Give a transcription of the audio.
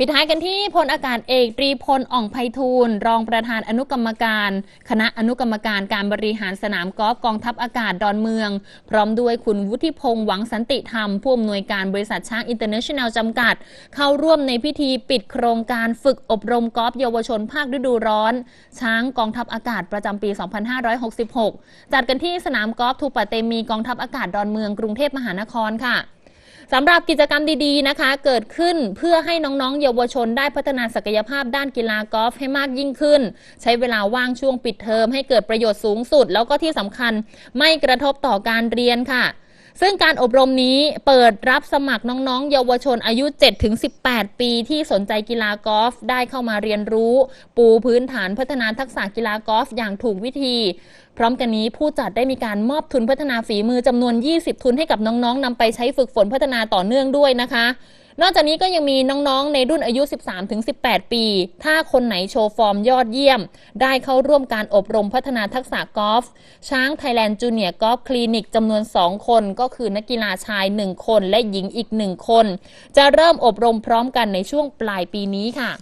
ปิดท้ายกันที่พลอากาศเอกตรีพลอ่องไพฑูรย์รองประธานอนุกรรมการ คณะอนุกรรมการการบริหารสนามกอล์ฟกองทัพอากาศดอนเมือง พร้อมด้วยคุณวุฒิพงษ์หวังสันติธรรม ผู้อำนวยการบริษัทช้างอินเตอร์เนชั่นแนลจำกัด เข้าร่วมในพิธีปิดโครงการฝึกอบรมกอล์ฟเยาวชนภาคฤดูร้อน ช้างกองทัพอากาศประจำปี 2566 จัดกันที่สนามกอล์ฟทูปะเตมีกองทัพอากาศดอนเมืองกรุงเทพมหานครค่ะ สำหรับกิจกรรมดีๆนะคะ เกิดขึ้นเพื่อให้น้องๆ เยาวชนได้พัฒนาศักยภาพด้านกีฬากอล์ฟให้มากยิ่งขึ้น ใช้เวลาว่างช่วงปิดเทอมให้เกิดประโยชน์สูงสุด แล้วก็ที่สำคัญไม่กระทบต่อการเรียนค่ะ ซึ่งการอบรมนี้เปิดรับสมัครน้องๆ เยาวชนอายุ 7-18 ปีที่สนใจกีฬากอล์ฟได้เข้ามาเรียนรู้ ปูพื้นฐานพัฒนาทักษะกีฬากอล์ฟอย่างถูกวิธี พร้อมกันนี้ผู้จัดได้มีการมอบทุนพัฒนาฝีมือจำนวน 20 ทุนให้กับน้องๆนำไปใช้ฝึกฝนพัฒนาต่อเนื่องด้วยนะคะ นอกจากนี้ก็ยังมีน้องๆ ในรุ่นอายุ 13-18 ปี ถ้าคนไหนโชว์ฟอร์มยอดเยี่ยม ได้เข้าร่วมการอบรมพัฒนาทักษะกอล์ฟช้างไทยแลนด์จูเนียร์กอล์ฟคลินิกจำนวน 2 คน ก็คือนักกีฬาชาย 1 คนและหญิงอีก 1 คน จะเริ่มอบรมพร้อมกันในช่วงปลายปีนี้ค่ะ